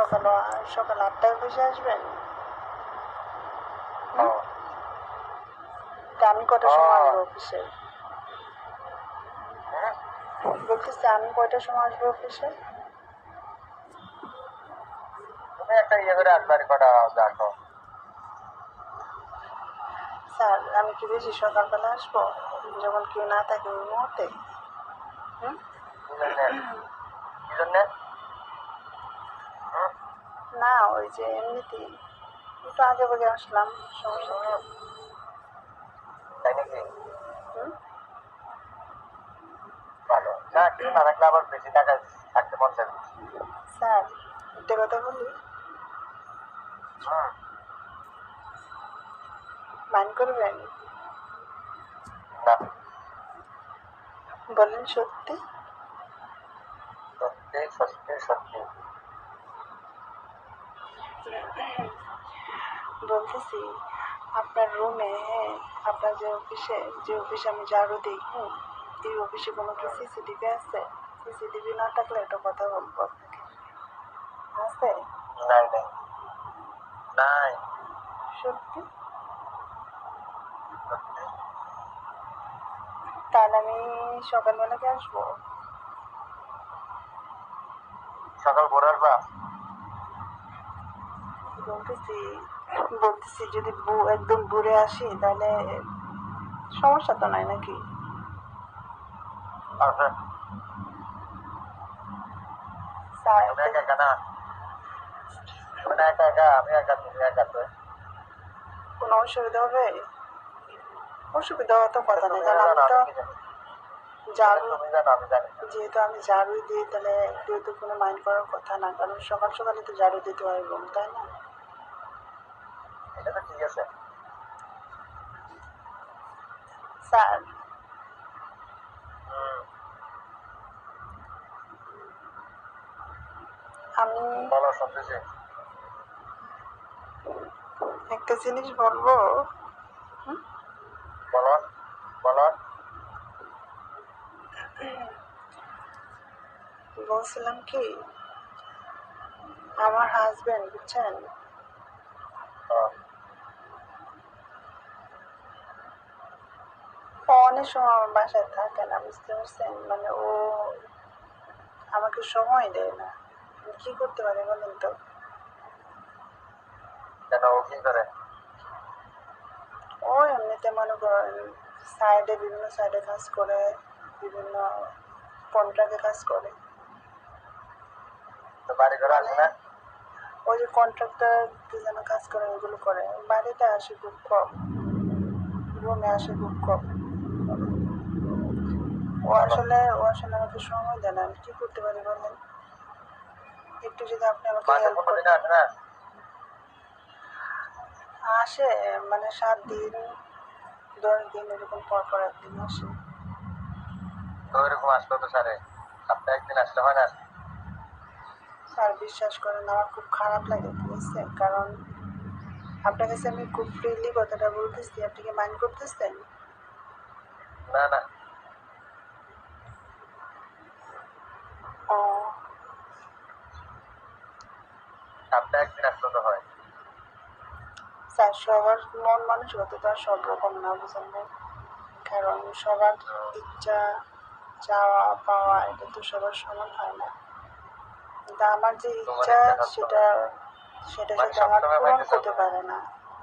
সকাল সকাল আটটায় অফিসে আসবেন? আমি কটার সময় আসব অফিসে? বলতেছি আমি কয়টার সময় আসব অফিসে? তুমি একটা ইয়ে করে আসবারি কটা দেখো স্যার আমি কি বেশি সকালবেলা আসব? যখন কেউ না থাকে ওই মুহূর্তে। হুম? কি জন্যে? না ওই যে এমনিতেই। একটু আগে ভাগে আসলাম সমস্যা। তাই নাকি ভালো। না কিছু না থাকলে আবার বেশি টাকা থাকতে মন চাইবে স্যার একটা কথা বলি? মাইন্ড করবেন? না। বলেন সত্যি। সত্যি সত্যি সত্যি। বলতেছি আপনার রুমে আপনার যে অফিসে যে অফিসে আমি ঝাড়ু দিই হুম এই অফিসে কোনো কি সিসিটিভি আছে? সিসিটিভি না থাকলে একটা কথা বলব আপনাকে। আছে? নাই নাই। নাই। সত্যি? তাহলে আমি সকালবেলাকে আসব। সকাল ভোর আসবা বলতেছি বলতেছি যদি একদম ঘুরে আসি তাহলে সমস্যা তো নাই নাকি? কোনো অসুবিধা হবে? অসুবিধা হওয়ার তো কথা নেই কারণ আমি তো? ঝাড়ু যেহেতু আমি ঝাড়ু দিই তাহলে কেউ তো কোনো মাইন্ড করার কথা না কারণ সকাল সকালে তো ঝাড়ু দিতে হয় রুম তাই না? আছে। স্যার। আমি বলো শুনতেছি। একটা জিনিস বলব? বলো বলো। বলছিলাম কি আমার হাজবেন্ড বুঝছেন হ্যাঁ। ও অনেক সময় আমার বাসায় থাকে না বুঝতে পারছেন? মানে ও আমাকে সময় দেয় না। কি করতে পারি বলেন তো? কেন ও কি করে? ও এমনিতে মনে করেন সাইডে বিভিন্ন সাইডে কাজ করে বিভিন্ন কন্ট্রাক্টে কাজ করে। তো বাড়ি ঘরে আসে না? ওই যে কন্ট্রাক্টর যেন কাজ করে ওগুলো করে। বাড়িতে আসে খুব কম। রুমে আসে খুব কম। ও আসলে ও আসলে আমাকে সময় দেয় না। আমি কি করতে পারি বলেন? একটু যদি আপনি আমাকে হেল্প করেন। আসে মানে সাত দিন দশ দিন এরকম পর পর একদিন আসে। তো এরকম আসলো তো সারে সপ্তাহে একদিন আসলে হয় না? স্যার বিশ্বাস করেন আমার খুব খারাপ লাগে আছে? কারণ আপনার কাছে আমি খুব ফ্রিলি কথাটা বলতেছি। আপনি কি মাইন্ড করতেছেন? না না ও সপ্তাহে একদিন আসলে হয়। স্যার সবার মন মানসিকতা সব রকম না বুঝেন কারণ সবার ইচ্ছা চাওয়া পাওয়া এটা তো সবার সমান হয় না। কিন্তু আমার যে ইচ্ছা ইচ্ছা সেটা সেটা মানে সেটা আমার পূরণ করতে পারে না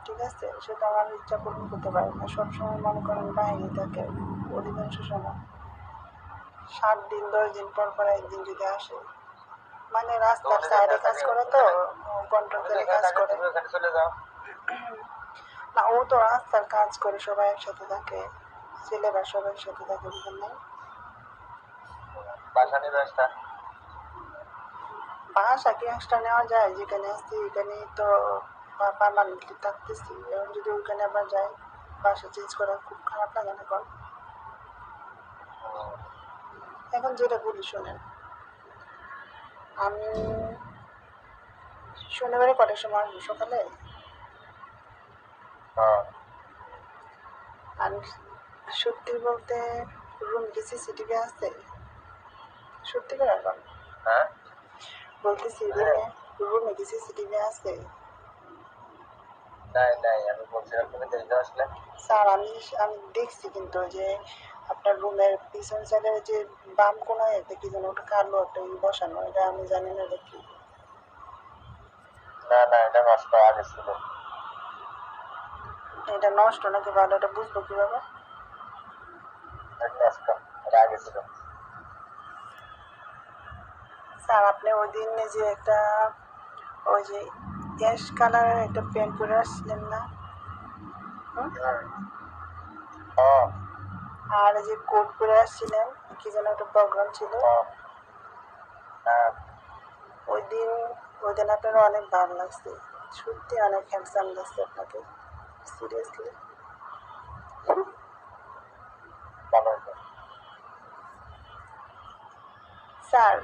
ঠিক আছে? সেটা আমার ইচ্ছা পূরণ করতে পারে না। সবসময় মনে করেন বাইরে থাকে অধিকাংশ সময়। সাত দিন দশ দিন পর পর একদিন যদি আসে মানে রাস্তার সাইডে কাজ করে তো কন্ট্রাক্টরে কাজ করে। না ও তো রাস্তার কাজ করে সবাই একসাথে থাকে। ছেলেরা সবাই একসাথে থাকে বুঝলেন? না বাসা বাসা কি এক্সট্রা নেওয়া যায় যেখানে আসছি এখানেই তো পারমানেন্টলি থাকতেছি। এবং যদি ওইখানে আবার যাই বাসা চেঞ্জ করা খুব খারাপ লাগে না এখন যেটা বলি শোনেন। আমি শনিবারে কটার সময় আসব সকালে? হ্যাঁ। আর সত্যি বলতে রুম কি সিসিটিভি আছে। সত্যি করে এখন হ্যাঁ? বলতেছি রুমে কি সিসিটিভি আছে। নাই নাই আমি বলছিলাম তুমি দেখতে আসলে। স্যার আমি আমি দেখছি কিন্তু যে আপনার রুমের পিছন সাইডে যে বাম কোনায় একটা কি যেন ওটা কালো একটা বসানো এটা আমি জানি না এটা কি। না না এটা নষ্ট আগে ছিল। এটা নষ্ট নাকি ভালো এটা বুঝব কীভাবে? এটা নষ্ট এটা আগে ছিল। স্যার আপনি ওই দিন যে একটা ওই যে গ্যাস কালারের একটা প্যান্ট পরে আসছিলেন না? হুম? ও। আর যে কোট পরে আসছিলেন কি যেন একটা প্রোগ্রাম ছিল। ওই দিন ওই দিন আপনার অনেক ভালো লাগছে। সত্যি অনেক হ্যান্ডসাম লাগছে আপনাকে। সিরিয়াসলি স্যার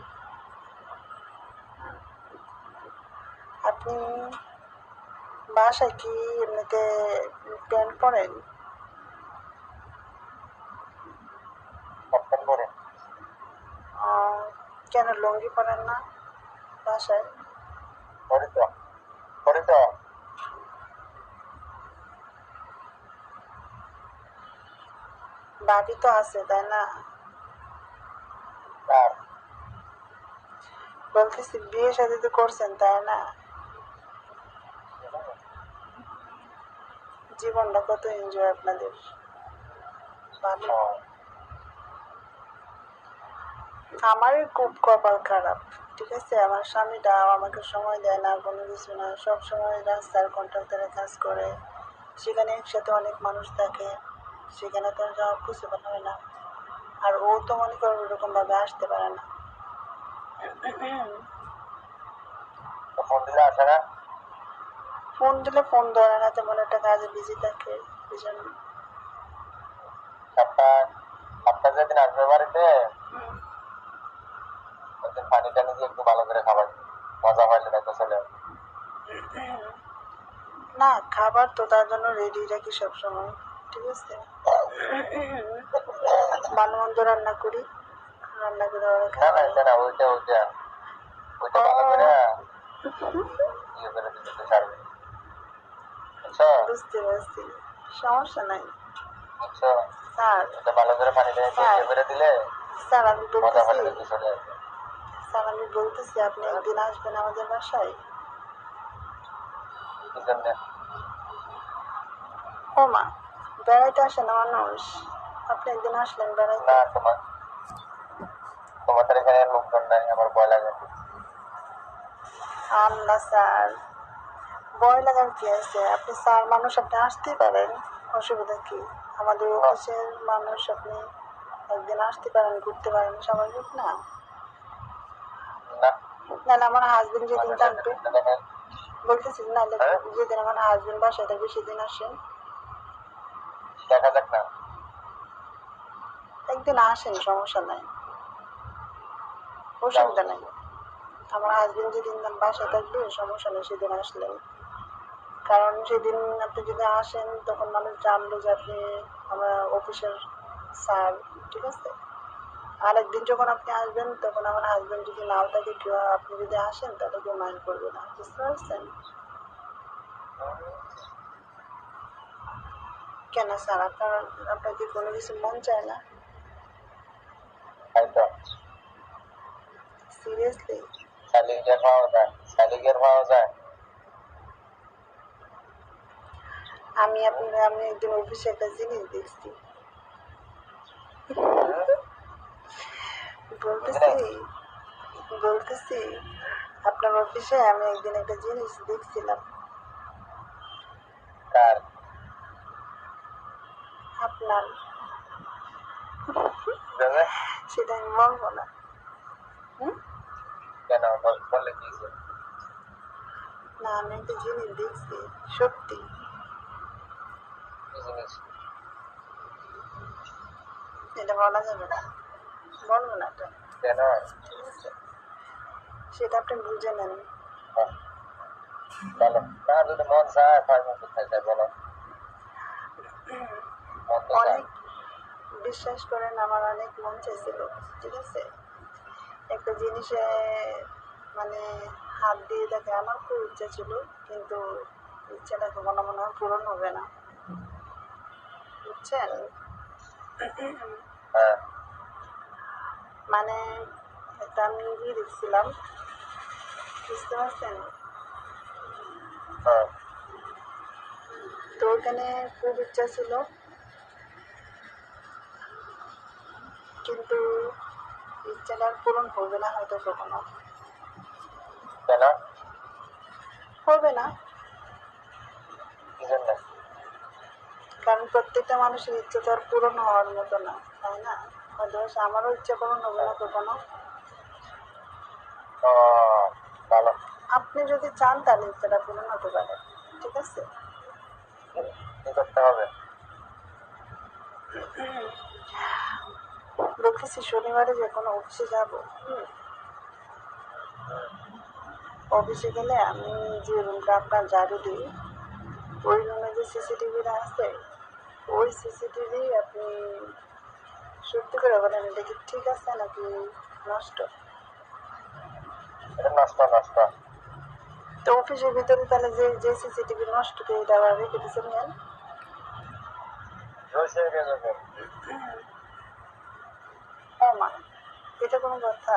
আপনি বাসায় কি এমনিতে প্যান্ট পরেন কখন করে আহ, কেন লুঙ্গি পরেন না বাসায়? করি তো করি তো বাড়ি তো আছে তাই না? বলতেছি বিয়ে সাথে তো করছেন তাই না? জীবনটা কত এনজয় আপনাদের? ভালো। ও, আমারই খুব কপাল খারাপ ঠিক আছে? আমার স্বামীটা আমাকে সময় দেয় না কোনো কিছু না। সব সময় রাস্তার কন্ট্রাক্টরে কাজ করে। সেখানে একসাথে অনেক মানুষ থাকে। সেখানে তো যাওয়া পসিবল হয় না। আর ও তো মনে করো ওরকম ভাবে আসতে পারে না। ফোন দিলে ফোন ধরে না তেমন একটা কাজে বিজি থাকে এই জন্য। সপ্তাহ সপ্তাহ যেদিন আসবে বাড়িতে ওইদিন পানি টানি দিয়ে একটু ভালো করে খাবার। মজা পাইলে দেখো চলে। না খাবার তো তার জন্য রেডি রাখি সবসময় ঠিক আছে? ভালো মন্দ রান্না করি রান্না করে ওরা না না না ওইটা ওইটা। ওইটা ভালো করে ইয়ে করে দিতে ছাড়বে। বুঝছ? বুঝতে পারছি। সমস্যা নাই। বুঝছ? স্যার। এটা ভালো করে পানি দিয়ে ইয়ে করে দিলে স্যার আমি বলতেছি স্যার আমি বলতেছি আপনি একদিন আসবেন আমাদের বাসায়? ও মা বেড়াইতে আসে না মানুষ। আপনি একদিন আসলেন বেড়াইতে? না তোমার তোমাদের এখানে লোকজন নাই আমার ভয় লাগে। আল্লাহ স্যার ভয় লাগার কি আছে? আপনি স্যার মানুষ আপনি আসতেই পারেন। অসুবিধা কি? আমাদের অফিসের মানুষ আপনি একদিন আসতে পারেন ঘুরতে পারেন স্বাভাবিক না? নাহলে আমার হাজবেন্ড যেদিন থাকবে। বলতেছি নাহলে হ্যাঁ? যেদিন আমার হাজবেন্ড বাসায় থাকবে সেদিন আসেন। দেখা যাক না। একদিন আসেন সমস্যা নাই। অসুবিধা নাই। আমার হাজবেন্ড যেদিন বাসায় থাকবে সমস্যা নেই সেদিন আসলেন কারণ সেদিন আপনি যদি আসেন তখন মানুষ জানলো যে আপনি আমার অফিসের স্যার ঠিক আছে? আর একদিন যখন আপনি আসবেন তখন আমার হাজবেন্ড যদি নাও থাকে কেউ আপনি যদি আসেন তাহলে কেউ মাইন্ড করবে না। বুঝতে পারছেন? কেন স্যার? আপনার আপনার কি কোনো কিছু মন চায় না? সিরিয়াসলি শালিকের পাওয়া যায় শালিকের পাওয়া যায়। আমি আপনার আমি একদিন অফিসে একটা জিনিস দেখছি। বলতেছি বলতেছি আপনার অফিসে আমি একদিন একটা জিনিস দেখছিলাম। কার? আপনার। সেটা আমি বলব না? কেন বল- কি না আমি একটা জিনিস দেখছি সত্যি। এটা বলা যাবে না। এটা কেন? সেটা আপনি বুঝে নেন হ্যাঁ। বলো না যদি মন চায় মন কোথায় চায় বলো। অনেক বিশ্বাস করেন আমার অনেক মন চাইছিল ঠিক আছে? একটা জিনিসে মানে হাত দিয়ে দেখে আমার খুব ইচ্ছা ছিল কিন্তু ইচ্ছাটা কখনো মনে হয় পূরণ হবে না। বুঝছেন? হ্যাঁ। মানে একটা আমি ই দেখছিলাম। বুঝতে পারছেন? হ্যাঁ। তো ওখানে খুব ইচ্ছা ছিল। কিন্তু ইচ্ছাটা পূরণ হবে না হয়তো কখনো। কেন? হবে না। কারণ প্রত্যেকটা মানুষের ইচ্ছে তো আর পূরণ হওয়ার মতো না তাই না? সে আমারও ইচ্ছা পূরণ হবে না ও ভালো। আপনি যদি চান তাহলে ইচ্ছাটা পূরণ হতে পারে ঠিক আছে? কি করতে হবে? বলতেছি শনিবারে যে কোনো অফিসে যাব। অফিসে গেলে আমি যে রুমটা আপনার ঝাড়ু দিই ওই রুমে যে সিসিটিভিটা আছে ওই সিসিটিভি আপনি সত্যি করে বলেন এটা কি ঠিক আছে নাকি নষ্ট? এটা নষ্ট নষ্ট। তো অফিসের ভিতরে তাহলে যে যে সিসিটিভি নষ্ট করে এটা আবার রেখে দিচ্ছেন কেন? রয়েছে মা এটা কোনো কথা।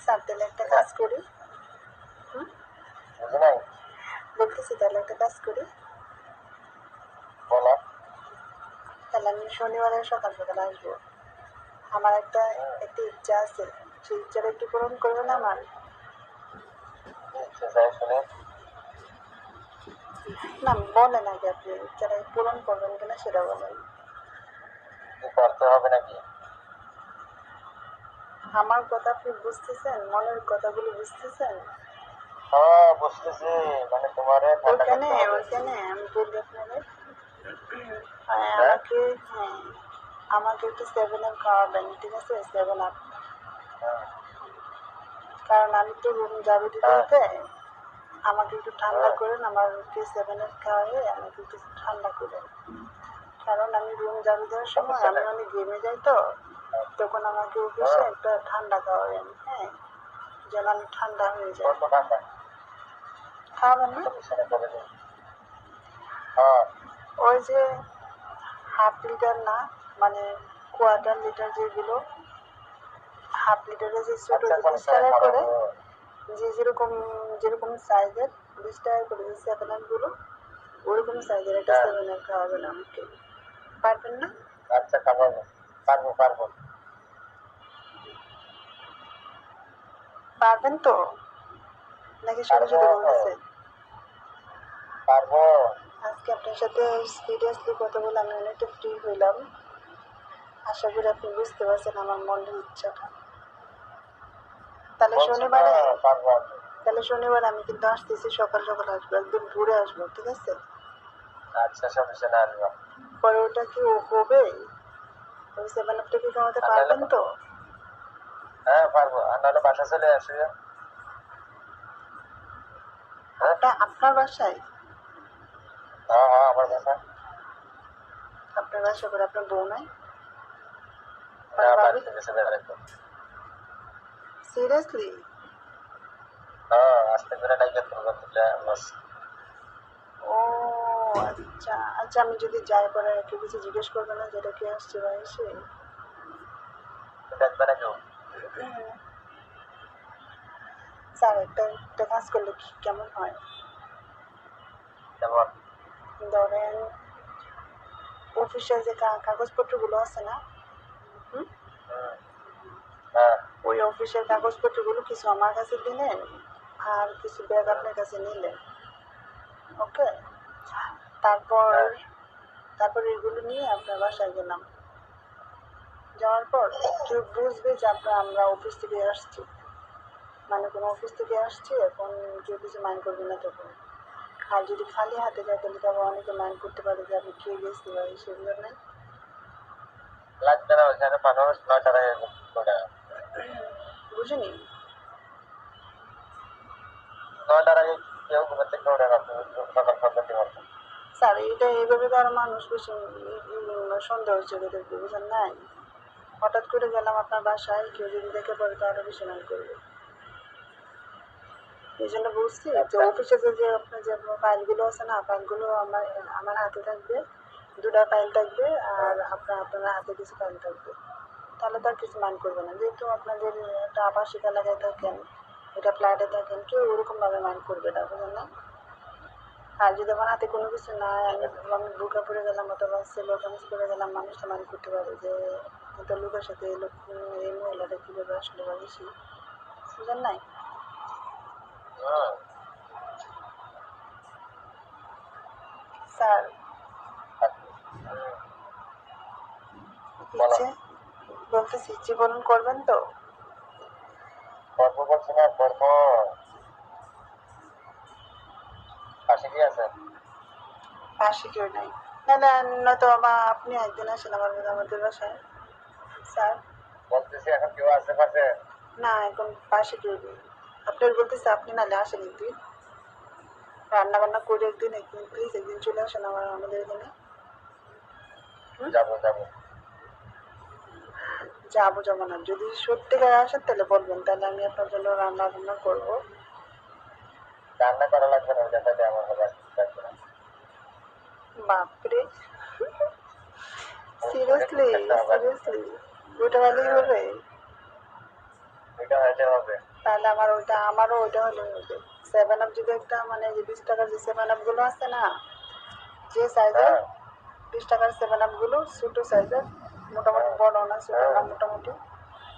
স্যার তাহলে একটা কাজ করি। বলতেছি তাহলে একটা কাজ করি বলো তাহলে আমি শনিবারে সকাল সকাল আসব। আমার একটা একটা ইচ্ছা আছে সেই ইচ্ছাটা একটু পূরণ করবে না আমার? না বলেন আগে আপনি ইচ্ছাটা পূরণ করবেন কিনা সেটা বলেন। করতে হবে নাকি? আমার কথা আপনি বুঝতেছেন? মনের কথাগুলো বুঝতেছেন? হ্যাঁ বুঝতেছি। মানে তোমারে ওইখানে ওইখানে আমি বলি আপনাদের হ্যাঁ, আমাকে হ্যাঁ আমাকে একটু সেভেন আপ খাওয়াবেন ঠিক আছে? সেভেন আপ হ্যাঁ, কারণ আমি তো রুম যাবে দিতে হ্যাঁ। দিতে আমাকে একটু ঠান্ডা করেন আমার আমাকে সেভেন আপ খাওয়াবে আমাকে একটু ঠান্ডা করেন। কারণ আমি রুম যাবে দেওয়ার সময় আমি অনেক গেমে যাই তো তখন আমাকে অফিসে হ্যাঁ। একটা ঠান্ডা খাওয়াবেন হ্যাঁ যেন আমি ঠান্ডা হয়ে যাই। খাওয়াবেন না? হ্যাঁ। ওই যে হাফ লিটার না মানে কোয়ার্টার লিটার যেগুলো হাফ লিটারের যে ছোট আচ্ছা বিশ টাকা করে যে যেরকম যেরকম সাইজের বিশ টাকা করে যে সেভেনগুলো ওরকম সাইজের একটা হ্যাঁ। সেভেন আপ খাওয়াবেন আমাকে। পারবেন না? আচ্ছা খাব পারব পারব। পারবেন তো? নাকি শুধু শুধু পারব। বলতেছেন পারব। আজকে আপনার সাথে সিরিয়াসলি কথা বলে আমি অনেকটা ফ্রি হইলাম। আশা করি আপনি বুঝতে পারছেন আমার মনের ইচ্ছাটা। তাহলে শনিবারে পারব তাহলে শনিবার আমি কিন্তু আসতেছি সকাল সকাল আসব একদম ঘুরে আসব ঠিক আছে? আচ্ছা সমস্যা না আসব পরে ওটা কি হবে? ওই সেভেন আপটা কি খাওয়াতে পারবেন তো? হ্যাঁ পারব। আর নাহলে বাসা চলে আসি। হ্যাঁ ওটা আপনার বাসায়? হ্যাঁ হ্যাঁ আমার বাসা। আপনার বাসা করে আপনার বউ নাই? সিরিয়াসলি হ্যাঁ আস্তে করে ডাইকে তুলবো তুলে বাস। ও আচ্ছা আচ্ছা আমি যদি যাই পরে কেউ কিছু জিজ্ঞেস করবে না যেটা কে আসছে বা এসে? দেখবে না কেউ। স্যার একটা একটা কাজ করলে কেমন হয়? যেমন ধরেন অফিসের যে কাগজপত্রগুলো আছে না? হ্যাঁ। ওই অফিসের কাগজপত্রগুলো কিছু আমার কাছে দিলেন আর কিছু ব্যাগ আপনার কাছে নিলেন। ওকে? তারপর হ্যাঁ। তারপর এগুলো নিয়ে আপনার বাসায় গেলাম। যাওয়ার পর কেউ বুঝবে যে আপনার আমরা অফিস থেকে আসছি। মানে কোনো অফিস থেকে আসছি এখন কেউ কিছু মাইন্ড করবে না তখন। আর যদি খালি হাতে যায় তাহলে তো আবার অনেকে মাইন্ড করতে পারে যে আমি কে গেছি বা সেগুলো নেই লাগবে না ওইখানে আগে বুঝিনি? নয়টার আগে কেউ ঘুমের থেকে ওঠে না সকাল সন্ধ্যা দিতে স্যার এটা এইভাবে তো আর মানুষ বেশি সন্দেহ হচ্ছে বুঝেন নাই? হঠাৎ করে গেলাম আপনার বাসায় কেউ যদি দেখে পড়ে তো আরও বেশি মাইন্ড করবে। এই জন্য বুঝছি যে অফিসে যে যে আপনার যে ফাইলগুলো আছে না, ফাইলগুলো আমার আমার হাতে থাকবে, দুটা ফাইল থাকবে, আর আপনার আপনার হাতে কিছু ফাইল থাকবে। তাহলে তো আর কিছু মান করবে না। যেহেতু আপনাদের একটা আবাসিক এলাকায় থাকেন এটা ফ্ল্যাটে থাকেন, কেউ ওরকমভাবে মান করবে না, বুঝলেন না? আর যদি আমার হাতে কোনো কিছু না, আমি বুকা পড়ে গেলাম অথবা সেলো কামিজ পরে গেলাম, মানুষ তো মাইন্ড করতে পারে যে এটা লোকের সাথে এই লোক এই মহিলাটা কীভাবে আসলে বেশি বুঝলেন নাই? স্যার। বলতেছি বলুন করবেন তো? গল্প করছি না গল্প পাশে কি আছে পাশে কেউ নাই। না না নয়তো আমার আপনি একদিন আসেন আমার আমাদের বাসায়। স্যার। বলতেছি এখন কেউ আছে পাশে না এখন পাশে কেউ নেই। আপনার বলতেছে আপনি নাহলে আসেন একদিন। রান্না বান্না করে একদিন একদিন প্লিজ একদিন চলে আসেন আমার আমাদের এখানে। যাব যাব। যাব যাব না। যদি সত্যিকার আসেন তাহলে বলবেন তাহলে আমি আপনার জন্য রান্না বান্না করব। রান্না করা লাগবে না তাহলে আমার হবে বাপরে। সিরিয়াসলি সিরিয়াসলি ওইটা হলেই হবে। এটা হইলে হবে। তাহলে আমার ওইটা আমারও ওইটা হলে হবে সেভেন আপ যদি একটা মানে যে বিশ টাকার যে সেভেন আপগুলো আছে না যে সাইজের হ্যাঁ। বিশ টাকার সেভেন আপগুলো ছোটো সাইজের মোটামুটি বড় না ছোটো না মোটামুটি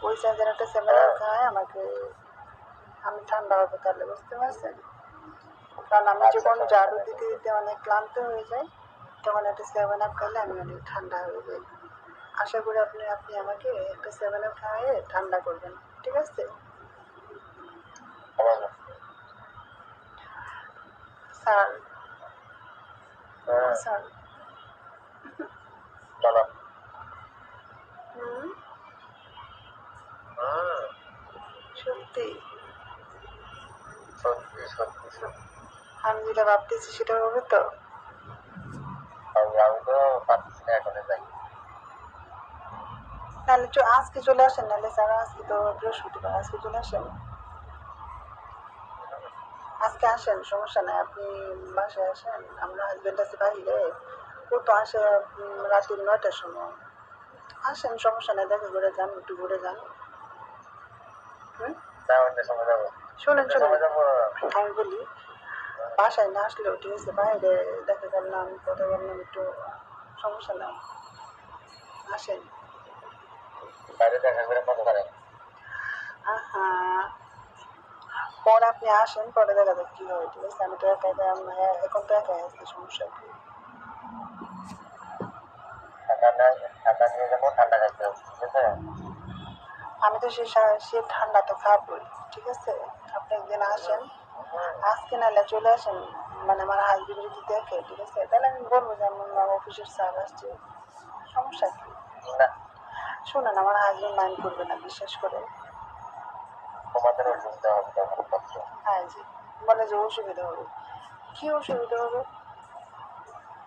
ওই সাইজের একটা সেভেন আপ খায় আমাকে আমি ঠান্ডা হবে তাহলে বুঝতে পারছেন? কারণ আমি আচ্ছা, যখন আচ্ছা। ঝাড়ু দিতে দিতে অনেক ক্লান্ত হয়ে যাই তখন একটা সেভেন আপ খেলে আমি অনেক ঠান্ডা হয়ে যাই। আশা করি আপনি আপনি আমাকে একটা সেভেন আপ খাওয়ায়ে ঠান্ডা করবেন ঠিক আছে হবে না স্যার হ্যাঁ স্যার। চলো হুম? সত্যি? সত্যি সত্যি সত্যি। আমি যেটা ভাবতেছি সেটা হবে তো? আমি তো পারতেছি না এখন যাই তাহলে আজকে চলে আসেন নাহলে স্যার আজকে তো বৃহস্পতিবার আজকে চলে আসেন। আজকে আসেন সমস্যা নাই আপনি বাসায় আসেন আমরা হাজবেন্ড আছে বাইরে ও তো আসে রাত্রি নয়টার সময়। আসেন সমস্যা নাই দেখা করে যান একটু ঘুরে যান। হুম? শোনেন শোনেন। আমি বলি বাসায় না আসলেও ঠিক আছে বাইরে দেখা করলাম কথা বললাম একটু সমস্যা নাই। আসেন। বাইরে দেখা করে মনে করেন আহা। পরে আপনি আসেন পরে দেখা যাক কি হয় ঠিক আছে? আমি তো একা একা এখন তো একাই আছি সমস্যা কি? আমি তো সে ঠান্ডা তো খাবই ঠিক আছে? আপনি একদিন আসেন আজকে নাহলে চলে আসেন মানে আমার হাজবেন্ড যদি দেখে ঠিক আছে? তাহলে আমি বলব যে আমার অফিসের স্যার আসছে সমস্যা কি? শোনেন আমার হাজবেন্ড মাইন্ড করবে না বিশ্বাস করে তোমাদের অসুবিধা হবে তখন কষ্ট হ্যাঁ জি। বলে যে অসুবিধা হবে। কি অসুবিধা হবে?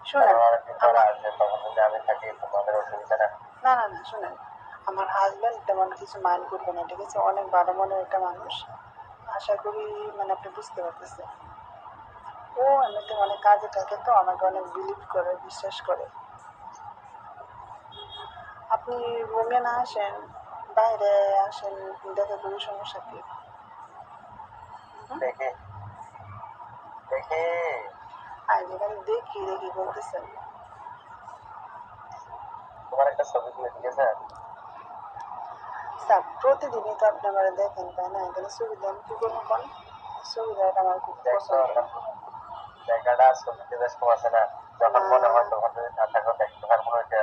শোনেন অনেকদিন পরে আসবে তখন যদি আমি থাকি তোমাদের অসুবিধা না না না না শোনেন। আমার হাজব্যান্ড তেমন কিছু মাইন্ড করবে না ঠিক আছে? অনেক ভালো মনের একটা মানুষ। আশা করি মানে আপনি বুঝতে পারতেছেন। ও এমনিতে অনেক কাজে থাকে তো আমাকে অনেক বিলিভ করে বিশ্বাস করে। আপনি রুমে না আসেন? বাইরে আসেন দেখে কোনো সমস্যা কি? দেখি। দেখি। দেখি দেখি বলতেছেন তোমার একটা ছবি দিয়ে ঠিক আছে? স্যার প্রতিদিনই তো আপনি আমার দেখেন তাই না? এখানে সুবিধা আমি কী করব কোন আমার খুব পছন্দ। জায়গাটা ছবিতে বেশ আছে না? যখন মনে হয় তখন যদি দেখতে পারব এটা।